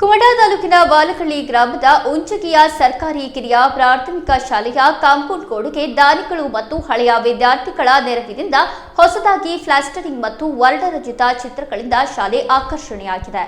ಕುಮಟಾ ತಾಲೂಕಿನ ವಾಲಕಳ್ಳಿ ಗ್ರಾಮದ ಉಂಚಗಿಯ ಸರ್ಕಾರಿ ಕಿರಿಯ ಪ್ರಾಥಮಿಕ ಶಾಲೆಯ ಕಾಂಪೌಂಡ್ ಗೋಡೆಗೆ ದಾನಿಗಳು ಮತ್ತು ಹಳೆಯ ವಿದ್ಯಾರ್ಥಿಗಳ ನೆರವಿನಿಂದ ಹೊಸದಾಗಿ ಫ್ಲಾಸ್ಟರಿಂಗ್ ಮತ್ತು ವರ್ಣರಂಜಿತ ಚಿತ್ರಗಳಿಂದ ಶಾಲೆ ಆಕರ್ಷಣೆಯಾಗಿದೆ.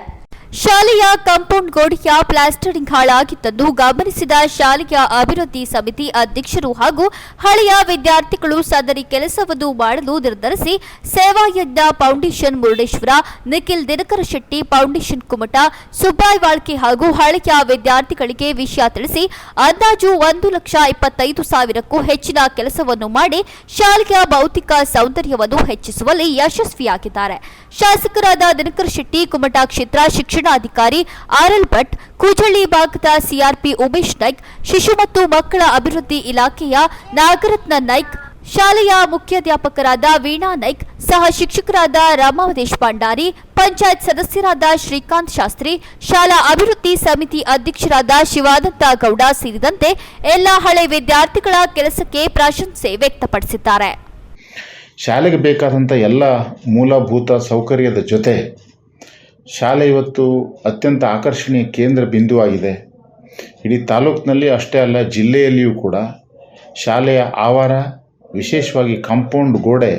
ಶಾಲೆಯ ಕಾಂಪೌಂಡ್ ಗೋಡೆಯ ಪ್ಲಾಸ್ಟರಿಂಗ್ ಹಾಳಾಗಿದ್ದನ್ನು ಗಮನಿಸಿದ ಶಾಲೆಯ ಅಭಿವೃದ್ಧಿ ಸಮಿತಿ ಅಧ್ಯಕ್ಷರು ಹಾಗೂ ಹಳೆಯ ವಿದ್ಯಾರ್ಥಿಗಳು ಸದರಿ ಕೆಲಸವನ್ನು ಮಾಡಲು ನಿರ್ಧರಿಸಿ ಸೇವಾಯಜ್ಞ ಫೌಂಡೇಶನ್ ಮುರುಡೇಶ್ವರ, ನಿಖಿಲ್ ದಿನಕರ ಶೆಟ್ಟಿ, ಫೌಂಡೇಶನ್ ಕುಮಟ, ಸುಬ್ಬಾಯ್ ವಾಳ್ಕೆ ಹಾಗೂ ಹಳೆಯ ವಿದ್ಯಾರ್ಥಿಗಳಿಗೆ ವಿಷಯ ತಿಳಿಸಿ ಅಂದಾಜು ಒಂದು ಲಕ್ಷ ಇಪ್ಪತ್ತೈದು ಸಾವಿರಕ್ಕೂ ಹೆಚ್ಚಿನ ಕೆಲಸವನ್ನು ಮಾಡಿ ಶಾಲೆಯ ಭೌತಿಕ ಸೌಂದರ್ಯವನ್ನು ಹೆಚ್ಚಿಸುವಲ್ಲಿ ಯಶಸ್ವಿಯಾಗಿದ್ದಾರೆ. ಶಾಸಕರಾದ ದಿನಕರ ಶೆಟ್ಟಿ, ಕುಮಟಾ ಕ್ಷೇತ್ರ ಶಿಕ್ಷಣಾಧಿಕಾರಿ ಆರ್ಎಲ್ ಭಟ್, ಕೂಜಳ್ಳಿ ಭಾಗದ ಸಿಆರ್ಪಿ ಉಮೇಶ್ ನಾಯ್ಕ್, ಶಿಶು ಮತ್ತು ಮಕ್ಕಳ ಅಭಿವೃದ್ಧಿ ಇಲಾಖೆಯ ನಾಗರತ್ನ ನಾಯ್ಕ್, ಶಾಲೆಯ ಮುಖ್ಯಾಧ್ಯಾಪಕರಾದ ವೀಣಾ ನಾಯ್ಕ್, ಸಹ ಶಿಕ್ಷಕರಾದ ರಾಮಾವದೇಶ್ ಭಂಡಾರಿ ಪಂಚಾಯತ್ ಸದಸ್ಯರಾದ ಶ್ರೀಕಾಂತ್ ಶಾಸ್ತ್ರಿ, ಶಾಲಾ ಅಭಿವೃದ್ಧಿ ಸಮಿತಿ ಅಧ್ಯಕ್ಷರಾದ ಶಿವಾನಂದ ಗೌಡ ಸೇರಿದಂತೆ ಎಲ್ಲ ಹಳೆ ವಿದ್ಯಾರ್ಥಿಗಳ ಕೆಲಸಕ್ಕೆ ಪ್ರಶಂಸೆ ವ್ಯಕ್ತಪಡಿಸಿದ್ದಾರೆ. ಶಾಲೆಗೆ ಬೇಕಾದಂಥ ಎಲ್ಲ ಮೂಲಭೂತ ಸೌಕರ್ಯದ ಜೊತೆ ಶಾಲೆ ಇವತ್ತು ಅತ್ಯಂತ ಆಕರ್ಷಣೀಯ ಕೇಂದ್ರ ಬಿಂದುವಾಗಿದೆ. ಇಡೀ ತಾಲೂಕಿನಲ್ಲಿ ಅಷ್ಟೇ ಅಲ್ಲ, ಜಿಲ್ಲೆಯಲ್ಲಿಯೂ ಕೂಡ ಶಾಲೆಯ ಆವಾರ, ವಿಶೇಷವಾಗಿ ಕಾಂಪೌಂಡ್ ಗೋಡೆ,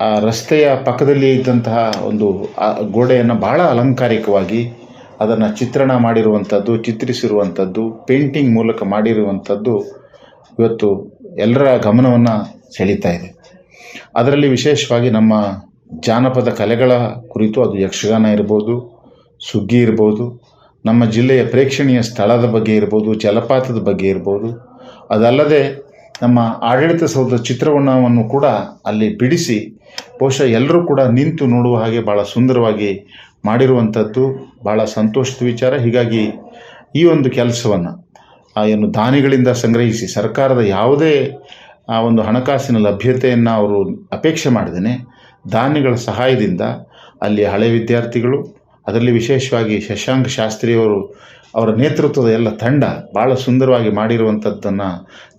ಆ ರಸ್ತೆಯ ಪಕ್ಕದಲ್ಲಿ ಇದ್ದಂತಹ ಒಂದು ಗೋಡೆಯನ್ನು ಬಹಳ ಅಲಂಕಾರಿಕವಾಗಿ ಅದನ್ನು ಚಿತ್ರಣ ಮಾಡಿರುವಂಥದ್ದು, ಚಿತ್ರಿಸಿರುವಂಥದ್ದು, ಪೇಂಟಿಂಗ್ ಮೂಲಕ ಮಾಡಿರುವಂಥದ್ದು ಇವತ್ತು ಎಲ್ಲರ ಗಮನವನ್ನು ಸೆಳೀತಾ ಇದೆ. ಅದರಲ್ಲಿ ವಿಶೇಷವಾಗಿ ನಮ್ಮ ಜಾನಪದ ಕಲೆಗಳ ಕುರಿತು ಅದು ಯಕ್ಷಗಾನ ಇರ್ಬೋದು, ಸುಗ್ಗಿ ಇರ್ಬೋದು, ನಮ್ಮ ಜಿಲ್ಲೆಯ ಪ್ರೇಕ್ಷಣೀಯ ಸ್ಥಳದ ಬಗ್ಗೆ ಇರ್ಬೋದು, ಜಲಪಾತದ ಬಗ್ಗೆ ಇರ್ಬೋದು. ಅದಲ್ಲದೆ ನಮ್ಮ ಆಡಳಿತ ಸೌಧ ಚಿತ್ರವನ್ನು ಕೂಡ ಅಲ್ಲಿ ಬಿಡಿಸಿ, ಬಹುಶಃ ಎಲ್ಲರೂ ಕೂಡ ನಿಂತು ನೋಡುವ ಹಾಗೆ ಭಾಳ ಸುಂದರವಾಗಿ ಮಾಡಿರುವಂಥದ್ದು. ಭಾಳ ಸಂತೋಷದ ವಿಚಾರ. ಹೀಗಾಗಿ ಈ ಒಂದು ಕೆಲಸವನ್ನು ಏನು ದಾನಿಗಳಿಂದ ಸಂಗ್ರಹಿಸಿ, ಸರ್ಕಾರದ ಯಾವುದೇ ಆ ಒಂದು ಹಣಕಾಸಿನ ಲಭ್ಯತೆಯನ್ನು ಅವರು ಅಪೇಕ್ಷೆ ಮಾಡದೇನೆ ದಾನಿಗಳ ಸಹಾಯದಿಂದ ಅಲ್ಲಿ ಹಳೆ ವಿದ್ಯಾರ್ಥಿಗಳು, ಅದರಲ್ಲಿ ವಿಶೇಷವಾಗಿ ಶಶಾಂಕ್ ಶಾಸ್ತ್ರಿಯವರು ಅವರ ನೇತೃತ್ವದ ಎಲ್ಲ ತಂಡ ಭಾಳ ಸುಂದರವಾಗಿ ಮಾಡಿರುವಂಥದ್ದನ್ನು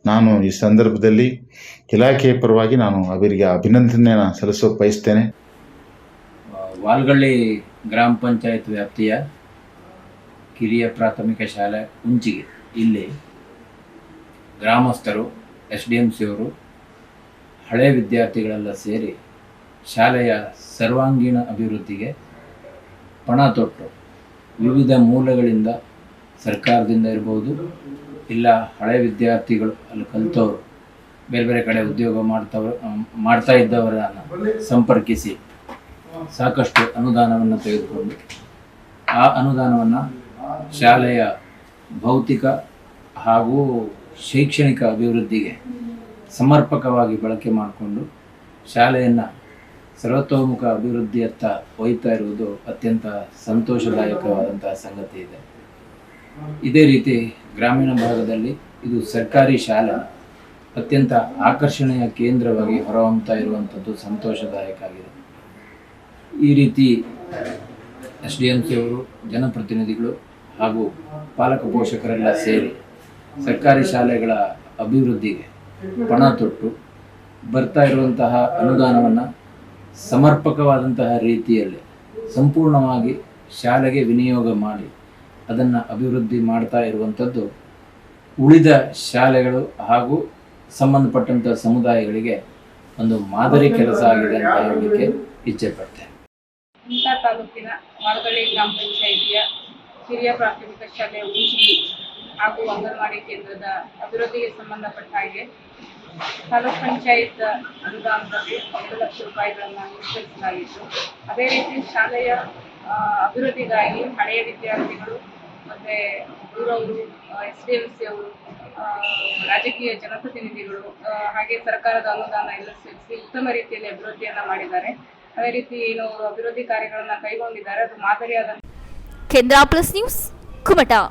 ನಾನು ಈ ಸಂದರ್ಭದಲ್ಲಿ ಇಲಾಖೆಯ ಪರವಾಗಿ ನಾನು ಅವರಿಗೆ ಅಭಿನಂದನೆಯನ್ನು ಸಲ್ಲಿಸೋಕೆ ಬಯಸ್ತೇನೆ. ವಾಲ್ಗಳ್ಳಿ ಗ್ರಾಮ ಪಂಚಾಯತ್ ವ್ಯಾಪ್ತಿಯ ಕಿರಿಯ ಪ್ರಾಥಮಿಕ ಶಾಲೆ ಉಂಚಿಗೆ ಇಲ್ಲಿ ಗ್ರಾಮಸ್ಥರು, ಎಸ್ ಡಿ ಎಂ ಸಿಯವರು ಹಳೆ ವಿದ್ಯಾರ್ಥಿಗಳೆಲ್ಲ ಸೇರಿ ಶಾಲೆಯ ಸರ್ವಾಂಗೀಣ ಅಭಿವೃದ್ಧಿಗೆ ಪಣ ತೊಟ್ಟು. ವಿವಿಧ ಮೂಲಗಳಿಂದ ಸರ್ಕಾರದಿಂದ ಇರ್ಬೋದು, ಇಲ್ಲ ಹಳೆ ವಿದ್ಯಾರ್ಥಿಗಳು ಅಲ್ಲಿ ಕಲಿತವರು, ಬೇರೆ ಬೇರೆ ಕಡೆ ಉದ್ಯೋಗ ಮಾಡ್ತವ್ರು ಮಾಡ್ತಾ ಇದ್ದವರನ್ನು ಸಂಪರ್ಕಿಸಿ ಸಾಕಷ್ಟು ಅನುದಾನವನ್ನು ತೆಗೆದುಕೊಂಡು, ಆ ಅನುದಾನವನ್ನು ಶಾಲೆಯ ಭೌತಿಕ ಹಾಗೂ ಶೈಕ್ಷಣಿಕ ಅಭಿವೃದ್ಧಿಗೆ ಸಮರ್ಪಕವಾಗಿ ಬಳಕೆ ಮಾಡಿಕೊಂಡು ಶಾಲೆಯನ್ನು ಸರ್ವತೋಮುಖ ಅಭಿವೃದ್ಧಿಯತ್ತ ಒಯ್ತಾ ಇರುವುದು ಅತ್ಯಂತ ಸಂತೋಷದಾಯಕವಾದಂತಹ ಸಂಗತಿ ಇದೆ. ಇದೇ ರೀತಿ ಗ್ರಾಮೀಣ ಭಾಗದಲ್ಲಿ ಇದು ಸರ್ಕಾರಿ ಶಾಲೆ ಅತ್ಯಂತ ಆಕರ್ಷಣೆಯ ಕೇಂದ್ರವಾಗಿ ಹೊರಹೊಮ್ಮತಾ ಇರುವಂಥದ್ದು ಸಂತೋಷದಾಯಕ ಆಗಿದೆ. ಈ ರೀತಿ ಎಸ್ ಡಿ ಎಂ ಸಿ ಅವರು, ಜನಪ್ರತಿನಿಧಿಗಳು ಹಾಗೂ ಪಾಲಕ ಪೋಷಕರೆಲ್ಲ ಸೇರಿ ಸರ್ಕಾರಿ ಶಾಲೆಗಳ ಅಭಿವೃದ್ಧಿಗೆ ಪಣ ತೊಟ್ಟು ಬರ್ತಾ ಇರುವಂತಹ ಅನುದಾನವನ್ನು ಸಮರ್ಪಕವಾದಂತಹ ರೀತಿಯಲ್ಲಿ ಸಂಪೂರ್ಣವಾಗಿ ಶಾಲೆಗೆ ವಿನಿಯೋಗ ಮಾಡಿ ಅದನ್ನು ಅಭಿವೃದ್ಧಿ ಮಾಡ್ತಾ ಇರುವಂಥದ್ದು ಉಳಿದ ಶಾಲೆಗಳು ಹಾಗೂ ಸಂಬಂಧಪಟ್ಟಂಥ ಸಮುದಾಯಗಳಿಗೆ ಒಂದು ಮಾದರಿ ಕೆಲಸ ಆಗಿದೆ ಅಂತ ಹೇಳಲಿಕ್ಕೆ ಇಚ್ಛೆ ಪಡ್ತೇನೆ ಕುಮಟಾ ತಾಲೂಕಿನ ಮಾಳಗಳ್ಳಿ ಗ್ರಾಮ ಪಂಚಾಯಿತಿಯ ಹಿರಿಯ ಪ್ರಾಥಮಿಕ ಶಾಲೆಯ ಉಂಚಿ ಹಾಗೂ ಅಂಗನವಾಡಿ ಕೇಂದ್ರದ ಅಭಿವೃದ್ಧಿಗೆ ಸಂಬಂಧಪಟ್ಟ ಹಾಗೆ ತಾಲೂಕ್ ಪಂಚಾಯತ್ ಅನುದಾನದಲ್ಲಿ ಒಂದು ಲಕ್ಷ ರೂಪಾಯಿಗಳನ್ನು ನಿಶ್ಚಯಿಸಲಾಗಿತ್ತು ಅದೇ ರೀತಿ ಶಾಲೆಯ ಅಭಿವೃದ್ಧಿಗಾಗಿ ಹಳೆಯ ವಿದ್ಯಾರ್ಥಿಗಳು ಮತ್ತು ಊರವರು ಎಸ್ ಡಿ ಎಂ ಸಿ ಅವರು ರಾಜಕೀಯ ಜನಪ್ರತಿನಿಧಿಗಳು ಹಾಗೆ ಸರ್ಕಾರದ ಅನುದಾನ ಎಲ್ಲ ಸೇರಿಸಿ ಉತ್ತಮ ರೀತಿಯಲ್ಲಿ ಅಭಿವೃದ್ಧಿಯನ್ನು ಮಾಡಿದ್ದಾರೆ. ಅದೇ ರೀತಿ ಏನು ಅಭಿವೃದ್ಧಿ ಕಾರ್ಯಗಳನ್ನು ಕೈಗೊಂಡಿದ್ದಾರೆ, ಅದು ಮಾದರಿಯಾದ ಕೇಂದ್ರ ಪ್ಲಸ್ ನ್ಯೂಸ್ ಕುಮಟಾ